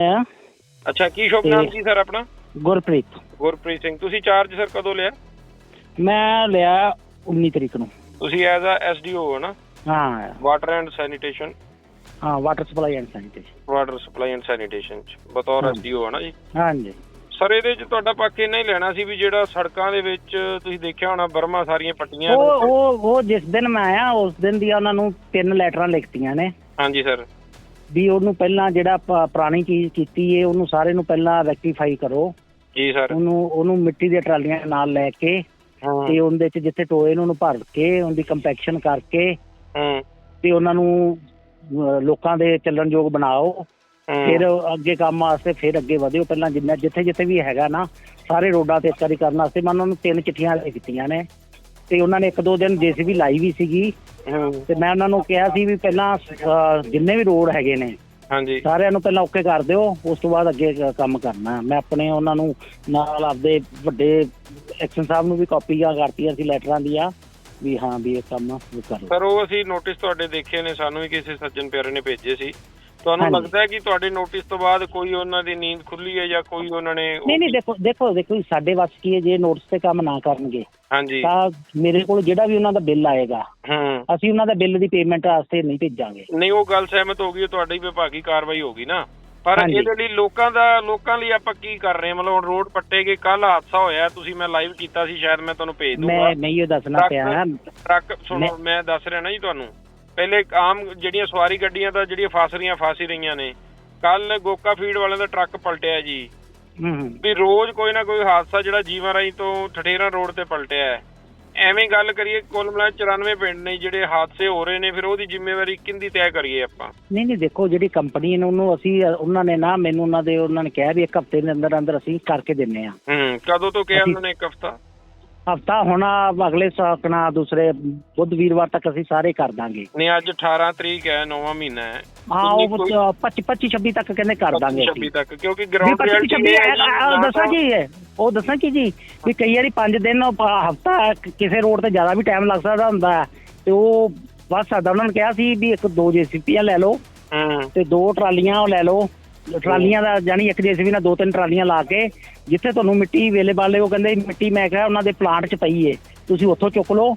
ਆ ਅੱਛਾ ਕੀ ਸ਼ੁਭ ਨਾਮ ਕੀ ਸਰ ਆਪਣਾ? ਗੁਰਪ੍ਰੀਤ। ਗੁਰਪ੍ਰੀਤ ਸਿੰਘ ਤੁਸੀਂ ਚਾਰਜ ਸਰ ਕਦੋਂ ਲਿਆ? ਮੈਂ ਲਿਆ 19 ਤਰੀਕ ਨੂੰ। ਤੁਸੀਂ ਐਜ਼ ਅ ਐਸਡੀਓ ਹੋ ਨਾ? ਹਾਂ। ਵਾਟਰ ਐਂਡ ਸੈਨੀਟੇਸ਼ਨ ਹਾਂ water supply and sanitation water supply and sanitation ਚ ਬਤੌਰ ਹਾਂ। ਐਸਡੀਓ ਹੈ ਨਾ ਜੀ? ਹਾਂਜੀ। ਸਰ ਇਹਦੇ ਚ ਤੁਹਾਡਾ ਪੱਕ ਇੰਨਾ ਹੀ ਲੈਣਾ ਸੀ ਵੀ ਜਿਹੜਾ ਸੜਕਾਂ ਦੇ ਵਿੱਚ ਤੁਸੀਂ ਦੇਖਿਆ ਹੋਣਾ ਬਰਮਾ ਸਾਰੀਆਂ ਪੱਟੀਆਂ ਉਹ ਉਹ ਉਹ ਜਿਸ ਦਿਨ ਮੈਂ ਆਇਆ ਉਸ ਦਿਨ ਦੀਆਂ ਉਹਨਾਂ ਨੂੰ ਤਿੰਨ ਲੈਟਰਾਂ ਲਿਖਤੀਆਂ ਨੇ। ਹਾਂਜੀ ਸਰ ਵੀ ਉਹਨੂੰ ਪਹਿਲਾਂ ਜਿਹੜਾ ਪੁਰਾਣੀ ਚੀਜ਼ ਕੀਤੀ ਏ ਉਹਨੂੰ ਸਾਰੇ ਨੂੰ ਪਹਿਲਾਂ ਰੈਕਟੀਫਾਈ ਕਰੋ। ਜੀ ਸਰ ਉਹਨੂੰ ਉਹਨੂੰ ਮਿੱਟੀ ਦੀਆਂ ਟਰਾਲੀਆਂ ਨਾਲ ਲੈ ਕੇ ਤੇ ਉਹਦੇ ਚ ਜਿੱਥੇ ਟੋਏ ਨੇ ਉਹਨੂੰ ਭਰ ਕੇ ਉਹਦੀ ਕੰਪੈਕਸ਼ਨ ਕਰਕੇ ਹਾਂ। ਤੇ ਉਹਨਾਂ ਨੂੰ ਲੋਕਾਂ ਦੇ ਚੱਲਣਯੋਗ ਬਣਾਓ। ਫਿਰ ਅੱਗੇ ਕੰਮ ਵਾਸਤੇ ਫਿਰ ਅੱਗੇ ਵਧਿਓ। ਪਹਿਲਾਂ ਜਿੰਨਾ ਜਿੱਥੇ ਜਿੱਥੇ ਵੀ ਹੈਗਾ ਨਾ ਸਾਰੇ ਰੋਡਾਂ ਤੇ ਇੱਕ ਵਾਰੀ ਕਰਨ ਵਾਸਤੇ ਮੈਂ ਉਹਨਾਂ ਨੂੰ ਤਿੰਨ ਚਿੱਠੀਆਂ ਲਿਖਤੀਆਂ ਨੇ। ਤੇ ਉਹਨਾਂ ਨੇ ਇੱਕ ਦੋ ਦਿਨ ਜੇਸੀਬੀ ਲਾਈ ਵੀ ਸੀਗੀ। ਤੇ ਮੈਂ ਉਹਨਾਂ ਨੂੰ ਕਿਹਾ ਸੀ ਵੀ ਪਹਿਲਾਂ ਅਹ, ਜਿੰਨੇ ਵੀ ਰੋਡ ਹੈਗੇ ਨੇ ਹਾਂਜੀ। ਸਾਰਿਆਂ ਨੂੰ ਪਹਿਲਾਂ ਓਕੇ ਕਰ ਦਿਓ ਉਸ ਤੋਂ ਬਾਅਦ ਅੱਗੇ ਕ- ਕੰਮ ਕਰਨਾ। ਮੈਂ ਆਪਣੇ ਉਹਨਾਂ ਨੂੰ ਨਾਲ ਆਪਦੇ ਵੱਡੇ ਐਕਸ਼ਨ ਸਾਹਿਬ ਨੂੰ ਵੀ ਕਾਪੀਆਂ ਕਰਤੀਆਂ ਸੀ ਲੈਟਰਾਂ ਦੀਆਂ ਵੀ ਹਾਂ ਵੀ ਇਹ ਕੰਮ ਉਹ ਕਰੋ। ਸਰ ਉਹ ਅਸੀਂ ਨੋਟਿਸ ਤੁਹਾਡੇ ਦੇਖੇ ਨੇ ਸਾਨੂੰ ਵੀ ਕਿਸੇ ਸੱਜਣ ਪਿਆਰੇ ਨੇ ਭੇਜੇ ਸੀ। ਤੁਹਾਨੂੰ ਹਾਂਜੀ। ਲੱਗਦਾ ਹੈ ਕਿ ਤੁਹਾਡੇ ਨੋਟਿਸ ਤੋਂ ਬਾਅਦ ਕੋਈ ਉਹਨਾਂ ਦੀ ਨੀਂਦ ਖੁੱਲੀ ਹੈ ਜਾਂ ਕੋਈ ਉਹਨਾਂ ਨੇ ਨਹੀਂ ਨਹੀਂ ਦੇਖੋ ਦੇਖੋ ਦੇਖੋ ਸਾਡੇ ਵੱਸ ਕੀ ਹੈ ਜੇ ਨੋਟਿਸ ਤੇ ਕੰਮ ਨਾ ਕਰਨਗੇ। ਹਾਂਜੀ। ਤਾਂ ਮੇਰੇ ਕੋਲ ਜਿਹੜਾ ਵੀ ਉਹਨਾਂ ਦਾ ਬਿੱਲ ਆਏਗਾ ਹੂੰ। ਅਸੀਂ ਉਹਨਾਂ ਦਾ ਬਿੱਲ ਦੀ ਪੇਮੈਂਟ ਵਾਸਤੇ ਨਹੀਂ ਭੇਜਾਂਗੇ। ਨਹੀਂ ਉਹ ਗੱਲ ਸਹਿਮਤ ਹੋ ਗਈ ਉਹ ਤੁਹਾਡੀ ਵਿਭਾਗੀ ਕਾਰਵਾਈ ਹੋ ਗਈ ਨਾ। ਪਰ ਹਾਂਜੀ। ਇਹਦੇ ਲਈ ਲੋਕਾਂ ਦਾ ਲੋਕਾਂ ਲਈ ਆਪਾਂ ਕੀ ਕਰ ਰਹੇ ਹਾਂ? ਮਤਲਬ ਹੁਣ ਰੋਡ ਪੱਟੇ ਗਏ ਕੱਲ ਹਾਦਸਾ ਹੋਇਆ ਤੁਸੀਂ ਮੈਂ ਲਾਈਵ ਕੀਤਾ ਸੀ ਸ਼ਾਇਦ ਮੈਂ ਤੁਹਾਨੂੰ ਭੇਜ ਦੂੰਗਾ। ਮੈਂ ਨਹੀਂ ਇਹ ਦੱਸਣਾ ਪਿਆ ਟਰੱਕ ਸੁਣੋ ਮੈਂ- ਮੈਂ ਦੱਸ ਰਿਹਾ ਨਾ ਜੀ ਤੁਹਾਨੂੰ। ਪਹਿਲੇ ਆਮ ਜਿਹੜੀਆਂ ਸਵਾਰੀ ਗੱਡੀਆਂ ਦਾ ਜਿਹੜੀਆਂ ਫਸ ਰਹੀਆਂ ਫਸ ਹੀ ਰਹੀਆਂ ਨੇ। ਕੱਲ ਗੋਕਾ ਫੀਡ ਵਾਲਿਆਂ ਦਾ ਟਰੱਕ ਪਲਟਿਆ ਜੀ। ਹੂੰ ਹੂੰ ਵੀ ਰੋਜ਼ ਕੋਈ ਨਾ ਕੋਈ ਹਾਦਸਾ ਜਿਹੜਾ ਜੀਵਨ ਰਾਈ ਤੋਂ ਠਠੇਰਾ ਰੋਡ ਤੇ ਪਲਟਿਆ ਹੈ। ਐਵੇਂ ਗੱਲ ਕਰੀਏ ਕੁੱਲ ਮਿਲਾ ਕੇ 94 ਪਿੰਡ ਨੇ ਜਿਹੜੇ ਹਾਦਸੇ ਹੋ ਰਹੇ ਨੇ ਫਿਰ ਉਹਦੀ ਜ਼ਿੰਮੇਵਾਰੀ ਕਿੰਦੀ ਤੈਅ ਕਰੀਏ ਆਪਾਂ? ਨਹੀਂ ਨਹੀਂ ਦੇਖੋ ਜਿਹੜੀ ਕੰਪਨੀ ਨੇ ਉਹਨੂੰ ਅਸੀਂ ਉਹਨਾਂ ਨੇ ਨਾ ਮੈਨੂੰ ਉਹਨਾਂ ਦੇ ਉਹਨਾਂ ਨੇ ਕਿਹਾ ਵੀ ਇੱਕ ਹਫ਼ਤੇ ਦੇ ਅੰਦਰ ਅੰਦਰ ਅਸੀਂ ਕਰਕੇ ਦਿੰਨੇ ਆ। ਹੂੰ ਕਦੋਂ ਤੋਂ ਕਿਹਾ ਉਹਨਾਂ ਨੇ ਇੱਕ ਹਫਤਾ? ਹਫ਼ਤਾ ਹੁਣ ਅਗਲੇ ਸਕਣਾ ਦੂਸਰੇ ਬੁੱਧ ਵੀਰਵਾਰ ਤੱਕ ਅਸੀਂ ਸਾਰੇ ਕਰ ਦਾਂਗੇ। ਨਹੀਂ ਅੱਜ 18 ਤਰੀਕ ਹੈ ਨੌਵਾਂ ਮਹੀਨਾ ਹੈ। ਹਾਂ ਉਹ 25 25 26 ਤੱਕ ਕਹਿੰਦੇ ਕਰ ਦਾਂਗੇ 26 ਅਸੀਂ। ਤੱਕ ਕਿਉਂਕਿ ਗਰਾਊਂਡ 25 ਰਿਐਲਿਟੀ 26 ਇਹ ਹੈ ਜੀ, ਨਾ ਦੱਸਾਂ ਕੀ ਹੈ? ਉਹ ਦੱਸਾਂ ਕੀ ਜੀ ਵੀ ਕਈ ਵਾਰੀ 5 ਦਿਨ ਹਫਤਾ ਕਿਸੇ ਰੋਡ ਤੇ ਜ਼ਿਆਦਾ ਵੀ ਟਾਈਮ ਲੱਗ ਸਕਦਾ ਹੁੰਦਾ ਤੇ ਉਹ ਬਸ ਸਾਡਾ ਉਹਨਾਂ ਨੇ ਕਿਹਾ ਸੀ ਵੀ ਇੱਕ ਦੋ ਜੇਸੀਪੀਆਂ ਲੈ ਲਓ ਤੇ ਦੋ ਟਰਾਲੀਆਂ ਉਹ ਲੈ ਲਓ। ਟਰਾਲੀਆਂ ਦਾ ਜਾਨੀ ਇੱਕ ਜੇਸੀਬੀ ਨਾਲ ਦੋ ਤਿੰਨ ਟਰਾਲੀਆਂ ਲਾ ਕੇ ਜਿੱਥੇ ਤੁਹਾਨੂੰ ਮਿੱਟੀ ਅਵੇਲੇਬਲ ਹੈ ਉਹ ਕਹਿੰਦੇ ਮਿੱਟੀ ਮੈਂ ਕਿਹਾ ਉਹਨਾਂ ਦੇ ਪਲਾਂਟ 'ਚ ਪਈ ਏ। ਤੁਸੀਂ ਉੱਥੋਂ ਚੁੱਕ ਲਓ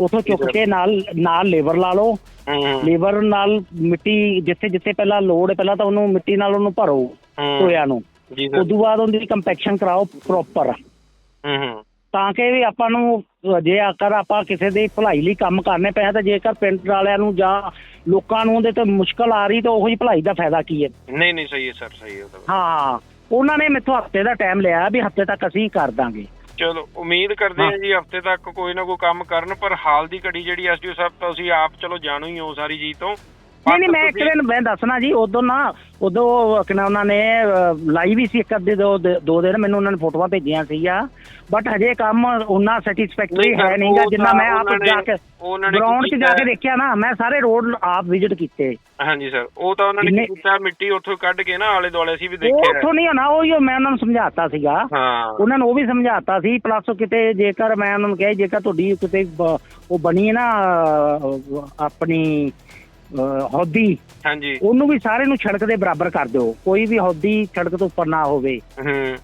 ਉੱਥੋਂ ਚੁੱਕ ਕੇ ਨਾਲ ਨਾਲ ਲੇਬਰ ਲਾ ਲਓ। ਹੂੰ ਲੇਬਰ ਨਾਲ ਮਿੱਟੀ ਜਿੱਥੇ ਜਿੱਥੇ ਪਹਿਲਾਂ ਲੋੜ ਹੈ ਪਹਿਲਾਂ ਤਾਂ ਉਹਨੂੰ ਮਿੱਟੀ ਨਾਲ ਉਹਨੂੰ ਭਰੋ ਟੋਇਆਂ ਨੂੰ। ਜੀ ਸਰ ਉਦੋਂ ਬਾਅਦ ਉਹਦੀ ਕੰਪੈਕਸ਼ਨ ਕਰਾਓ ਪ੍ਰੋਪਰ ਹੂੰ ਹੂੰ। ਤਾਂ ਕਿ ਵੀ ਆਪਾਂ ਨੂੰ ਜੇ ਆਕਰ ਆਪਾਂ ਕਿਸੇ ਦੀ ਭਲਾਈ ਲਈ ਕੰਮ ਕਰਨੇ ਪਏ ਤਾਂ ਜੇਕਰ ਪਿੰਡ ਵਾਲਿਆਂ ਨੂੰ ਜਾਂ ਲੋਕਾਂ ਨੂੰ ਉਹਦੇ ਤੇ ਮੁਸ਼ਕਲ ਆ ਰਹੀ ਤਾਂ ਉਹੋ ਜੀ ਭਲਾਈ ਦਾ ਫਾਇਦਾ ਕੀ ਹੈ? ਨਹੀਂ ਨਹੀਂ ਸਹੀ ਹੈ ਸਰ ਸਹੀ ਹੈ ਤਾਂ। ਹਾਂ ਉਹਨਾਂ ਨੇ ਮੈਥੋਂ ਹਫ਼ਤੇ ਦਾ ਟਾਈਮ ਲਿਆ ਵੀ ਹਫ਼ਤੇ ਤੱਕ ਅਸੀਂ ਕਰ ਦਾਂਗੇ। ਚਲੋ ਉਮੀਦ ਕਰਦੇ ਹਾਂ ਜੀ ਹਫ਼ਤੇ ਤੱਕ ਕੋਈ ਨਾ ਕੋਈ ਕੰਮ ਕਰਨ ਪਰ ਹਾਲ ਦੀ ਘੜੀ ਜਿਹੜੀ ਐਸਡੀਓ ਸਾਹਿਬ ਤੁਸੀਂ ਆਪ ਚਲੋ ਜਾਣੂ ਹੀ ਹੋ ਸਾਰੀ ਚੀਜ਼ ਤੋਂ। ਨਹੀਂ ਨਹੀਂ ਮੈਂ ਇੱਕ ਦਿਨ ਮੈਂ ਦੱਸਣਾ ਜੀ ਉਦੋਂ ਨਾ ਉਦੋਂ ਕਿਨਾ ਉਹਨਾਂ ਨੇ ਲਾਈ ਵੀ ਸੀ ਇੱਕ ਅੱਧੇ ਦੋ ਦੋ ਦਿਨ ਮੈਨੂੰ ਉਹਨਾਂ ਨੇ ਫੋਟੋਆਂ ਭੇਜੀਆਂ ਸੀਗਾ ਬਟ ਹਜੇ ਕੰਮ ਉਹਨਾਂ ਸੈਟੀਸਫੈਕਟਰੀ ਹੈ ਨਹੀਂਗਾ ਜਿੰਨਾ ਮੈਂ ਆਪ ਨੇ- ਜਾ ਕੇ ਨੇ ਗਰਾਊਂਡ 'ਚ ਜਾ ਕੇ ਦੇਖਿਆ ਨਾ ਮੈਂ ਸਾਰੇ ਰੋਡ ਆਪ ਵਿਜ਼ਿਟ ਕੀਤੇ। ਹਾਂਜੀ ਸਰ ਉਹ ਤਾਂ ਉਹਨਾਂ ਨੇ ਕੀਤਾ ਮਿੱਟੀ ਉੱਥੋਂ ਕੱਢ ਕੇ ਨਾ ਆਲੇ ਦੁਆਲੇ ਅਸੀਂ ਵੀ ਦੇਖਿਆ ਉੱਥੋਂ ਨਹੀਂ ਹੋਣਾ ਉਹ ਹੀ ਮੈਂ ਉਹਨਾਂ ਨੂੰ ਸਮਝਾਤਾ ਸੀਗਾ। ਹਾਂ। ਉਹਨਾਂ ਨੂੰ ਉਹ ਵੀ ਸਮਝਾਤਾ ਸੀ ਪਲੱਸ ਕਿਤੇ ਜੇਕਰ ਮੈਂ ਉਹਨਾਂ ਨੂੰ ਕਿਹਾ ਜੇਕਰ ਤੁਹਾਡੀ ਕਿਤੇ ਉਹ ਬਣੀ ਹੈ ਨਾ ਆਪਣੀ ਅਹ, ਹੌਦੀ। ਹਾਂਜੀ। ਉਹਨੂੰ ਵੀ ਸਾਰੇ ਨੂੰ ਸੜਕ ਦੇ ਬਰਾਬਰ ਕਰ ਦਿਓ। ਕੋਈ ਵੀ ਹੌਦੀ ਸੜਕ ਤੋਂ ਉੱਪਰ ਨਾ ਹੋਵੇ। ਹੂੰ।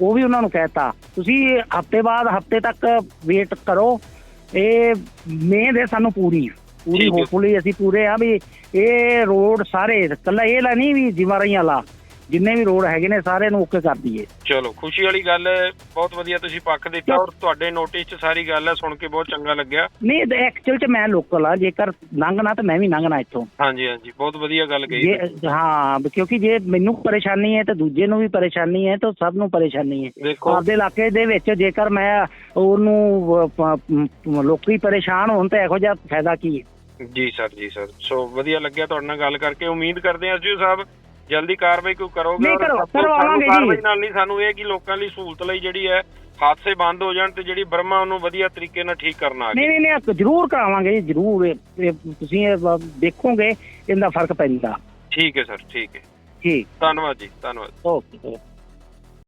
ਉਹ ਵੀ ਉਹਨਾਂ ਨੂੰ ਕਹਿਤਾ। ਤੁਸੀਂ ਹਫ਼ਤੇ ਬਾਅਦ ਹਫ਼ਤੇ ਤੱਕ ਵੇਟ ਕਰੋ। ਇਹ ਮਿਹਨਤ ਹੈ ਸਾਨੂੰ ਪੂਰੀ। ਪੂਰੀ ਠੀਕ ਹੈ। ਹੋਪਫੁਲੀ ਅਸੀਂ ਪੂਰੇ ਆ ਵੀ ਇਹ ਰੋਡ ਸਾਰੇ ਕੱਲਾ ਇਹ ਲਾ ਨਹੀਂ ਵੀ ਜਿਮਾਰਾਈਆਂ ਵਾਲਾ। ਜਿੰਨੇ ਵੀ ਰੋਡ ਹੈਗੇ ਨੇ ਸਾਰੇ ਨੂੰ ਓਕੇ ਕਰ ਦਈਏ। ਚਲੋ ਖੁਸ਼ੀ ਵਾਲੀ ਗੱਲ ਹੈ ਬਹੁਤ ਵਧੀਆ ਤੁਸੀਂ ਪੱਖ ਦਿੱਤਾ ਔਰ ਤੁਹਾਡੇ ਨੋਟਿਸ 'ਚ ਸਾਰੀ ਗੱਲ ਹੈ ਸੁਣ ਕੇ ਬਹੁਤ ਚੰਗਾ ਲੱਗਿਆ। ਨਹੀਂ ਐਕਚੁਅਲ ਚ ਮੈਂ ਲੋਕਲ ਆ ਜੇਕਰ ਲੰਘਣਾ ਤਾਂ ਮੈਂ ਵੀ ਲੰਘਣਾ ਇੱਥੋਂ। ਹਾਂਜੀ ਹਾਂਜੀ ਬਹੁਤ ਵਧੀਆ ਗੱਲ ਕਹੀ ਜੇ ਹਾਂ ਕਿਉਂਕਿ ਜੇ ਮੈਨੂੰ ਪਰੇਸ਼ਾਨੀ ਹੈ ਤਾਂ ਦੂਜੇ ਨੂੰ ਵੀ ਪਰੇਸ਼ਾਨੀ ਹੈ ਤਾਂ ਸਭ ਨੂੰ ਪਰੇਸ਼ਾਨੀ ਹੈ। ਆਪਦੇ ਇਲਾਕੇ ਦੇ ਵਿੱਚ ਜੇਕਰ ਮੈਂ ਉਹਨੂੰ ਲੋਕੀ ਪਰੇਸ਼ਾਨ ਹੋਣ ਤਾਂ ਇਹੋ ਜਿਹਾ ਫਾਇਦਾ ਕੀ ਹੈ? ਜੀ ਸਰ ਜੀ ਸਰ। ਸੋ ਵਧੀਆ ਲੱਗਿਆ ਤੁਹਾਡੇ ਨਾਲ ਗੱਲ ਕਰਕੇ। ਉਮੀਦ ਕਰਦੇ ਹਾਂ ਜੀ ਸਾਹਿਬ ਜਲਦੀ ਕਾਰਵਾਈ ਕੋਈ ਕਰੋਗੇ ਨਹੀਂ ਕਰੋ- ਕਰਵਾਵਾਂਗੇ ਸਾਨੂੰ ਕਾਰਵਾਈ ਜੀ। ਨਾਲ ਨਹੀਂ ਸਾਨੂੰ ਇਹ ਕਿ ਲੋਕਾਂ ਲਈ ਸਹੂਲਤ ਲਈ ਜਿਹੜੀ ਹੈ ਹਾਦਸੇ ਬੰਦ ਹੋ ਜਾਣ ਤੇ ਜਿਹੜੀ ਬਰਮਾ ਉਹਨੂੰ ਵਧੀਆ ਤਰੀਕੇ ਨਾਲ ਠੀਕ ਕਰਨਾ ਆ ਨਹੀਂ ਨਹੀਂ ਨਹੀਂ ਜ਼ਰੂਰ ਕਰਾਵਾਂਗੇ ਜੀ ਜ਼ਰੂਰ। ਤੁਸੀਂ ਦੇਖੋਗੇ ਇਹਦਾ ਫ਼ਰਕ ਪੈਂਦਾ। ਠੀਕ ਹੈ ਸਰ ਠੀਕ ਹੈ। ਠੀਕ। ਧੰਨਵਾਦ ਜੀ ਧੰਨਵਾਦ। ਓਕੇ।